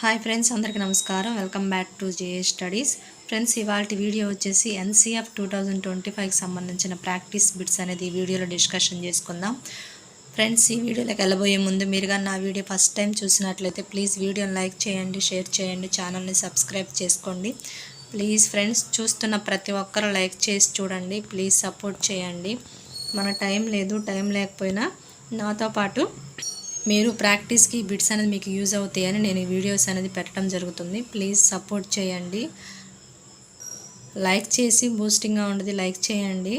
Hi friends అందరికీ నమస్కారం. Welcome back to J A studies. Friends ఇవాళ వీడియో వచ్చేసి ఎన్సీఎఫ్ టూ థౌజండ్ ట్వంటీ ఫైవ్కి సంబంధించిన ప్రాక్టీస్ బిట్స్ అనేది ఈ వీడియోలో డిస్కషన్ చేసుకుందాం. ఫ్రెండ్స్ ఈ వీడియోలోకి వెళ్ళబోయే ముందు మీరు కానీ నా వీడియో ఫస్ట్ టైం చూసినట్లయితే ప్లీజ్ వీడియోని లైక్ చేయండి షేర్ చేయండి ఛానల్ని సబ్స్క్రైబ్ చేసుకోండి. ప్లీజ్ ఫ్రెండ్స్ చూస్తున్న ప్రతి ఒక్కరు లైక్ చేసి చూడండి ప్లీజ్ సపోర్ట్ చేయండి. మన టైం లేదు టైం లేకపోయినా నాతో పాటు మీరు ప్రాక్టీస్కి బిట్స్ అనేది మీకు యూజ్ అవుతాయని నేను వీడియోస్ అనేది పెట్టడం జరుగుతుంది. ప్లీజ్ సపోర్ట్ చేయండి. లైక్ చేసి బూస్టింగ్గా ఉండదు లైక్ చేయండి.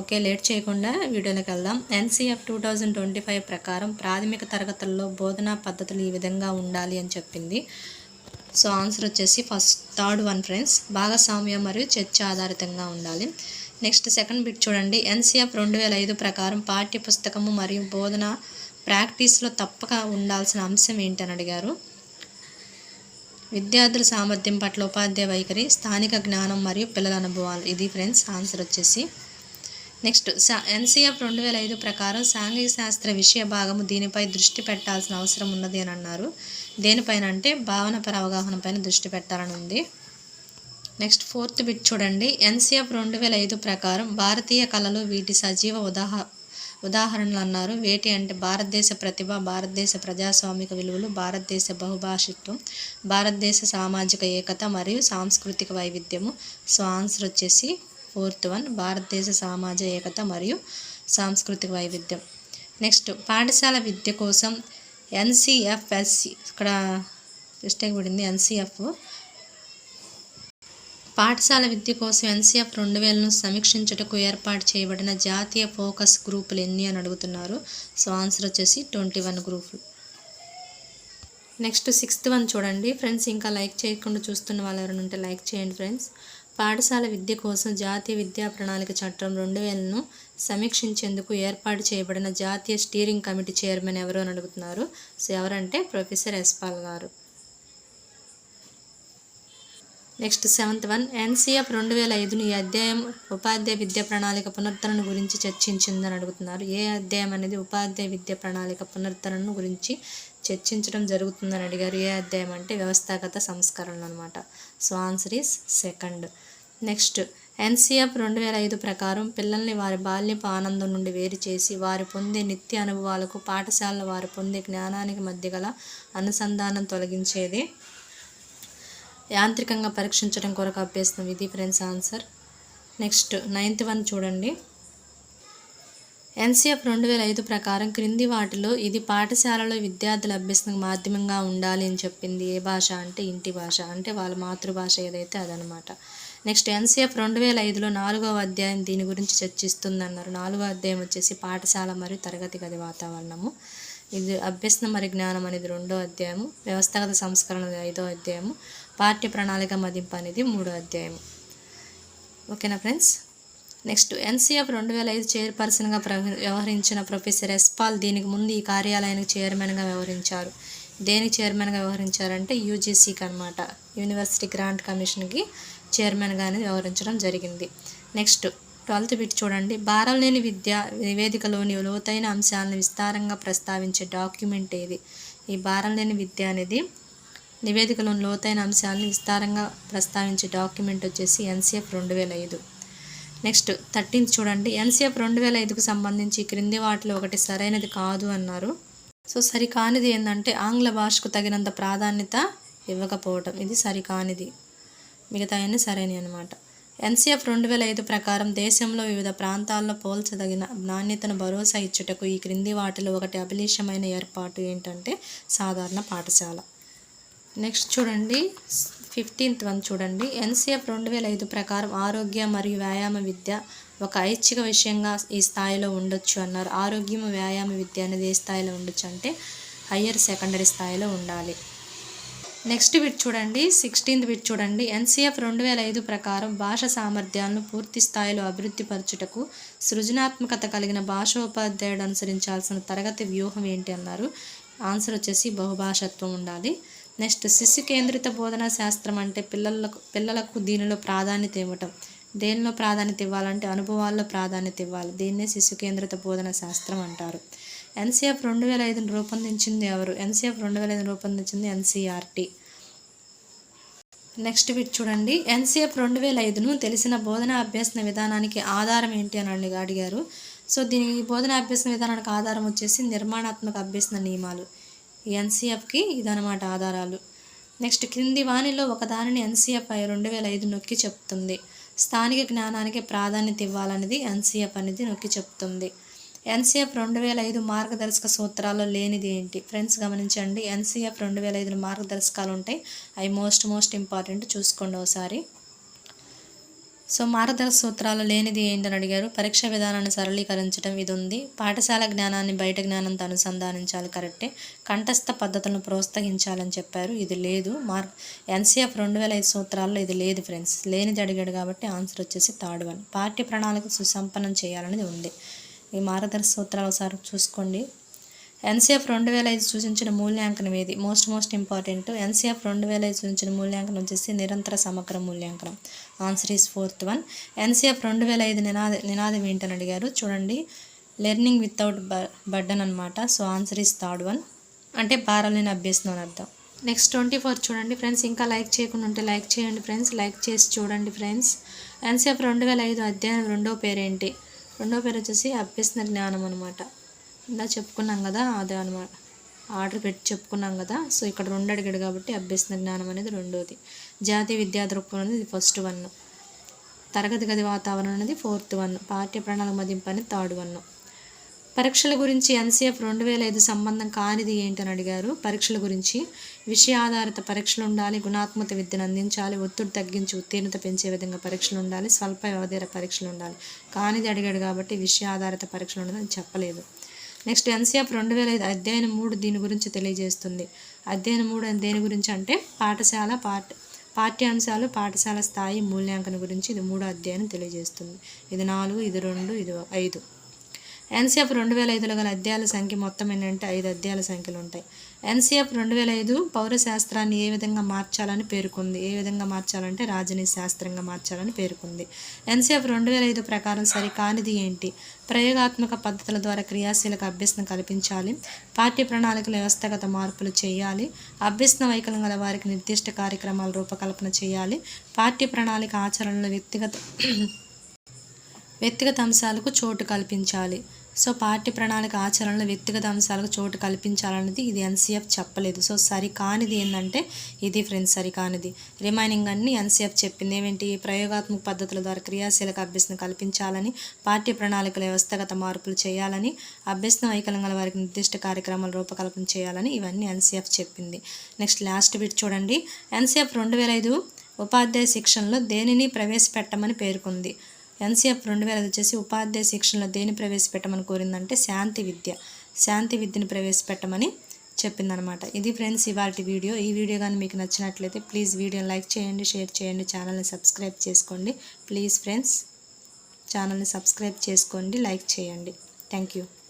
ఓకే లేట్ చేయకుండా వీడియోలోకి వెళ్దాం. NCF two thousand twenty five ప్రకారం ప్రాథమిక తరగతుల్లో బోధనా పద్ధతులు ఈ విధంగా ఉండాలి అని చెప్పింది. సో ఆన్సర్ వచ్చేసి ఫస్ట్ థర్డ్ వన్ ఫ్రెండ్స్ భాగస్వామ్యం మరియు చర్చ ఆధారితంగా ఉండాలి. నెక్స్ట్ సెకండ్ బిట్ చూడండి. ఎన్సీఎఫ్ రెండు వేల ఐదు ప్రకారం పాఠ్య పుస్తకము మరియు బోధన ప్రాక్టీస్లో తప్పక ఉండాల్సిన అంశం ఏంటని అడిగారు. విద్యార్థుల సామర్థ్యం పట్ల ఉపాధ్యాయ వైఖరి స్థానిక జ్ఞానం మరియు పిల్లల అనుభవాలు. ఇది ఫ్రెండ్స్ ఆన్సర్ వచ్చేసి. నెక్స్ట్ ఎన్సీఎఫ్ రెండు వేల ఐదు ప్రకారం సాంఘిక శాస్త్ర విషయ భాగము దీనిపై దృష్టి పెట్టాల్సిన అవసరం ఉన్నది అని అన్నారు. దేనిపైన అంటే భావనపర అవగాహన పైన దృష్టి పెట్టాలని ఉంది. నెక్స్ట్ ఫోర్త్ బిట్ చూడండి. ఎన్సీఎఫ్ రెండు వేల ఐదు ప్రకారం భారతీయ కళలు వీటి సజీవ ఉదాహ ఉదాహరణలు అన్నారు వేటి అంటే భారతదేశ ప్రతిభ భారతదేశ ప్రజాస్వామిక విలువలు భారతదేశ బహుభాషిత్వం భారతదేశ సామాజిక ఏకత మరియు సాంస్కృతిక వైవిధ్యము. సో ఆన్సర్ వచ్చేసి ఫోర్త్ వన్ భారతదేశ సామాజ ఏకత మరియు సాంస్కృతిక వైవిధ్యం. నెక్స్ట్ పాఠశాల విద్య కోసం ఎన్సిఎఫ్ఎస్సి ఇక్కడ మిస్టేక్ పడింది ఎన్సిఎఫ్ పాఠశాల విద్య కోసం ఎన్సీఎఫ్ రెండు వేలను సమీక్షించుటకు ఏర్పాటు చేయబడిన జాతీయ ఫోకస్ గ్రూపులు ఎన్ని అని అడుగుతున్నారు. సో ఆన్సర్ వచ్చేసి ట్వంటీ వన్ గ్రూపులు. నెక్స్ట్ సిక్స్త్ వన్ చూడండి. ఫ్రెండ్స్ ఇంకా లైక్ చేయకుండా చూస్తున్న వాళ్ళు ఎవరైనా ఉంటే లైక్ చేయండి ఫ్రెండ్స్. పాఠశాల విద్య కోసం జాతీయ విద్యా ప్రణాళిక చట్టం రెండు వేలను సమీక్షించేందుకు ఏర్పాటు చేయబడిన జాతీయ స్టీరింగ్ కమిటీ చైర్మన్ ఎవరు అని అడుగుతున్నారు. సో ఎవరంటే ప్రొఫెసర్ ఎస్పాల్ గారు. Next seventh one. ఎన్సీఎఫ్ రెండు వేల ఐదును ఈ అధ్యాయం ఉపాధ్యాయ విద్యా ప్రణాళిక పునరుద్ధరణ గురించి చర్చించిందని అడుగుతున్నారు. ఏ అధ్యాయం అనేది ఉపాధ్యాయ విద్యా ప్రణాళిక పునరుద్ధరణ గురించి చర్చించడం జరుగుతుందని అడిగారు. ఏ అధ్యాయం అంటే వ్యవస్థాగత సంస్కరణలు అనమాట so answer is second. Next NCF రెండు వేల ఐదు ప్రకారం పిల్లల్ని వారి బాల్యపు ఆనందం నుండి వేరు చేసి వారు పొందే నిత్య అనుభవాలకు పాఠశాలలో వారు పొందే జ్ఞానానికి మధ్య గల అనుసంధానం తొలగించేది యాంత్రికంగా పరీక్షించడం కొరకు అభ్యసనం ఇది friends answer. Next ninth one చూడండి. ఎన్సీఎఫ్ రెండు వేల ఐదు ప్రకారం క్రింది వాటిలో ఇది పాఠశాలలో విద్యార్థుల అభ్యసన మాధ్యమంగా ఉండాలి అని చెప్పింది. ఏ భాష అంటే ఇంటి భాష. అంటే వాళ్ళ మాతృభాష ఏదైతే అదనమాట. నెక్స్ట్ ఎన్సీఎఫ్ రెండు వేల ఐదులో నాలుగవ అధ్యాయం దీని గురించి చర్చిస్తుందన్నారు. నాలుగో అధ్యాయం వచ్చేసి పాఠశాల మరియు తరగతి గది వాతావరణము. ఇది అభ్యసన మరి జ్ఞానం అనేది రెండో అధ్యాయము. వ్యవస్థాగత సంస్కరణ ఐదో అధ్యాయము. పార్టీ ప్రణాళిక మదింపు అనేది మూడో అధ్యాయం ఓకేనా ఫ్రెండ్స్? నెక్స్ట్ ఎన్సీఎఫ్ రెండు వేల ఐదు చైర్పర్సన్గా వ్యవహరించిన ప్రొఫెసర్ ఎస్పాల్ దీనికి ముందు ఈ కార్యాలయానికి చైర్మన్గా వ్యవహరించారు. దేనికి చైర్మన్గా వ్యవహరించారంటే యూజీసీకి అనమాట యూనివర్సిటీ గ్రాంట్ కమిషన్కి చైర్మన్గా అనేది వ్యవహరించడం జరిగింది. నెక్స్ట్ ట్వెల్త్ బిట్ చూడండి. భారం లేని విద్య నివేదికలోని లోతైన అంశాలను విస్తారంగా ప్రస్తావించే డాక్యుమెంట్ ఏది? ఈ భారం లేని విద్య అనేది నివేదికలోని లోతైన అంశాలను విస్తారంగా ప్రస్తావించే డాక్యుమెంట్ వచ్చేసి ఎన్సీఎఫ్ రెండు వేల ఐదు. నెక్స్ట్ థర్టీన్త్ చూడండి. ఎన్సీఎఫ్ రెండు వేల ఐదుకు సంబంధించి క్రింది వాటిలో ఒకటి సరైనది కాదు అన్నారు. సో సరికానిది ఏంటంటే ఆంగ్ల భాషకు తగినంత ప్రాధాన్యత ఇవ్వకపోవటం. ఇది సరికానిది. మిగతా అన్నీ సరైనవి అనమాట ఎన్సీఎఫ్ రెండు వేల ఐదు ప్రకారం దేశంలో వివిధ ప్రాంతాల్లో పోల్చదగిన నాణ్యతను భరోసా ఇచ్చుటకు ఈ క్రింది వాటిలో ఒకటి అభిలీషమైన ఏర్పాటు ఏంటంటే సాధారణ పాఠశాల. నెక్స్ట్ చూడండి. ఫిఫ్టీన్త్ వన్ చూడండి. ఎన్సీఎఫ్ రెండు వేల ఐదు ప్రకారం ఆరోగ్య మరియు వ్యాయామ విద్య ఒక ఐచ్ఛిక విషయంగా ఈ స్థాయిలో ఉండొచ్చు అన్నారు. ఆరోగ్యం వ్యాయామ విద్య అనేది ఏ స్థాయిలో ఉండొచ్చు అంటే హయ్యర్ సెకండరీ స్థాయిలో ఉండాలి. నెక్స్ట్ బిట్ చూడండి. సిక్స్టీన్త్ బిట్ చూడండి. ఎన్సీఎఫ్ రెండు వేల ఐదు ప్రకారం భాష సామర్థ్యాలను పూర్తి స్థాయిలో అభివృద్ధి పరచుటకు సృజనాత్మకత కలిగిన భాషోపాధ్యాయుడు అనుసరించాల్సిన తరగతి వ్యూహం ఏంటి అన్నారు. ఆన్సర్ వచ్చేసి బహుభాషత్వం ఉండాలి. నెక్స్ట్ శిశు కేంద్రిత బోధనా శాస్త్రం అంటే పిల్లలకు పిల్లలకు దీనిలో ప్రాధాన్యత ఇవ్వటం. దేనిలో ప్రాధాన్యత ఇవ్వాలంటే అనుభవాల్లో ప్రాధాన్యత ఇవ్వాలి. దీన్నే శిశు కేంద్రిత బోధన శాస్త్రం అంటారు. ఎన్సీఎఫ్ రెండు వేల ఐదును రూపొందించింది ఎవరు? ఎన్సీఎఫ్ రెండు వేల ఐదు రూపొందించింది ఎన్సీఆర్టీ. నెక్స్ట్ బిట్ చూడండి. ఎన్సీఎఫ్ రెండు వేల ఐదును తెలిసిన బోధనా అభ్యసన విధానానికి ఆధారం ఏంటి అని అడిగారు. సో దీని బోధనా అభ్యసన విధానానికి ఆధారం వచ్చేసి నిర్మాణాత్మక అభ్యసన నియమాలు. ఎన్సీఎఫ్కి ఇదనమాట ఆధారాలు. నెక్స్ట్ క్రింది వాణిలో ఒకదానిని ఎన్సీఎఫ్ రెండు వేల ఐదు నొక్కి చెప్తుంది. స్థానిక జ్ఞానానికి ప్రాధాన్యత ఇవ్వాలనేది ఎన్సీఎఫ్ అనేది నొక్కి చెప్తుంది. ఎన్సీఎఫ్ రెండు వేల ఐదు మార్గదర్శక సూత్రాల్లో లేనిది ఏంటి? ఫ్రెండ్స్ గమనించండి ఎన్సీఎఫ్ రెండు వేల ఐదు మార్గదర్శకాలు ఉంటాయి అవి మోస్ట్ మోస్ట్ ఇంపార్టెంట్ చూసుకోండి ఒకసారి. సో మార్గదర్శ సూత్రాలు లేనిది ఏంటని అడిగారు. పరీక్ష విధానాన్ని సరళీకరించడం ఇది ఉంది పాఠశాల జ్ఞానాన్ని బయట జ్ఞానంతో అనుసంధానించాలి కరెక్టే. కంఠస్థ పద్ధతులను ప్రోత్సహించాలని చెప్పారు. ఇది లేదు. మార్క్ ఎన్సీఎఫ్ రెండు వేల ఐదు సూత్రాల్లో ఇది లేదు ఫ్రెండ్స్. లేనిది అడిగాడు కాబట్టి ఆన్సర్ వచ్చేసి థర్డ్ వన్. పాఠ్య ప్రణాళిక సుసంపన్నం చేయాలనేది ఉంది. ఈ మార్గదర్శ సూత్రాలు ఒకసారి చూసుకోండి. ఎన్సీఎఫ్ రెండు వేల ఐదు సూచించిన మూల్యాంకనం ఏది? Most most important. ఎన్సీఎఫ్ రెండు వేల ఐదు సూచించిన మూల్యాంకనం వచ్చేసి నిరంతర సమగ్ర మూల్యాంకనం. Answer is fourth one. NCF రెండు వేల ఐదు నినాద నినాదం ఏంటని అడిగారు. చూడండి. లెర్నింగ్ వితౌట్ బ బర్డన్ అనమాట so answer is third one. అంటే భారాలని అభ్యసనం అని అర్థం. నెక్స్ట్ ట్వంటీ ఫోర్ చూడండి ఫ్రెండ్స్. ఇంకా లైక్ చేయకుండా ఉంటే లైక్ చేయండి ఫ్రెండ్స్. లైక్ చేసి చూడండి ఫ్రెండ్స్. ఎన్సీఎఫ్ రెండు వేల ఐదు అధ్యాయం రెండో పేరేంటి? రెండో పేరు వచ్చేసి అభ్యసన జ్ఞానం అనమాట ఇలా చెప్పుకున్నాం కదా అదే అనమాట ఆర్డర్ పెట్టి చెప్పుకున్నాం కదా సో ఇక్కడ రెండు అడిగాడు కాబట్టి అభ్యసన జ్ఞానం అనేది రెండోది. జాతీయ విద్యా దృక్పథం అనేది ఫస్ట్ వన్ తరగతి గది వాతావరణం అనేది ఫోర్త్ వన్ పాఠ్య ప్రణాళిక మదింపు అనేది థర్డ్ వన్ పరీక్షల గురించి ఎన్సీఎఫ్ రెండు వేల ఐదు సంబంధం కానిది ఏంటని అడిగారు. పరీక్షల గురించి విషయ ఆధారిత పరీక్షలు ఉండాలి గుణాత్మక విద్యను అందించాలి ఒత్తిడి తగ్గించి ఉత్తీర్ణత పెంచే విధంగా పరీక్షలు ఉండాలి స్వల్ప వ్యవధిర పరీక్షలు ఉండాలి. కానిది అడిగాడు కాబట్టి విషయ ఆధారిత పరీక్షలు ఉండదని చెప్పలేదు. నెక్స్ట్ ఎన్సీఎఫ్ రెండు వేల ఐదు అధ్యయనం మూడు దీని గురించి తెలియజేస్తుంది. అధ్యయనం మూడు దేని గురించి అంటే పాఠశాల పాఠ పాఠ్యాంశాలు పాఠశాల స్థాయి మూల్యాంకనం గురించి ఇది మూడో అధ్యాయం తెలియజేస్తుంది. ఇది నాలుగు ఇది రెండు ఇది ఐదు. ఎన్సీఎఫ్ రెండు వేల ఐదులో గల అధ్యాయాల సంఖ్య మొత్తం ఏంటంటే ఐదు అధ్యాయాల సంఖ్యలు ఉంటాయి ఎన్సీఎఫ్ రెండు వేల ఐదు పౌరశాస్త్రాన్ని ఏ విధంగా మార్చాలని పేర్కొంది? ఏ విధంగా మార్చాలంటే రాజనీతి శాస్త్రంగా మార్చాలని పేర్కొంది. ఎన్సీఎఫ్ రెండు వేల ఐదు ప్రకారం సరికానిది ఏంటి? ప్రయోగాత్మక పద్ధతుల ద్వారా క్రియాశీలక అభ్యసన కల్పించాలి. పాఠ్య ప్రణాళికల వ్యవస్థగత మార్పులు చేయాలి. అభ్యసన వైకల్యం గల వారికి నిర్దిష్ట కార్యక్రమాల రూపకల్పన చేయాలి. పాఠ్య ప్రణాళిక ఆచరణలో వ్యక్తిగత వ్యక్తిగత అంశాలకు చోటు కల్పించాలి. సో పార్టీ ప్రణాళిక ఆచరణలో వ్యక్తిగత అంశాలకు చోటు కల్పించాలన్నది ఇది ఎన్సీఎఫ్ చెప్పలేదు. సో సరి కానిది ఏంటంటే ఇది ఫ్రెండ్స్ సరికానిది. రిమైనింగ్ అన్ని ఎన్సీఎఫ్ చెప్పింది. ఏమేంటి? ప్రయోగాత్మక పద్ధతుల ద్వారా క్రియాశీలక అభ్యసన కల్పించాలని పార్టీ ప్రణాళికల వ్యవస్థగత మార్పులు చేయాలని అభ్యసన వైకల్యం గల వారికి నిర్దిష్ట కార్యక్రమాల రూపకల్పన చేయాలని ఇవన్నీ ఎన్సీఎఫ్ చెప్పింది. నెక్స్ట్ లాస్ట్ బిట్ చూడండి. ఎన్సీఎఫ్ రెండు వేల ఐదు ఉపాధ్యాయ శిక్షణలో దేనిని ప్రవేశపెట్టమని పేర్కొంది? ఎన్సీఎఫ్ రెండు వేల వచ్చేసి ఉపాధ్యాయ శిక్షణలో దేని ప్రవేశపెట్టమని కోరిందంటే శాంతి విద్య. శాంతి విద్యను ప్రవేశపెట్టమని చెప్పిందనమాట. ఇది ఫ్రెండ్స్ ఇవాళ వీడియో. ఈ వీడియో కానీ మీకు నచ్చినట్లయితే ప్లీజ్ వీడియోని లైక్ చేయండి షేర్ చేయండి ఛానల్ని సబ్స్క్రైబ్ చేసుకోండి. ప్లీజ్ ఫ్రెండ్స్ ఛానల్ని సబ్స్క్రైబ్ చేసుకోండి లైక్ చేయండి. Thank you.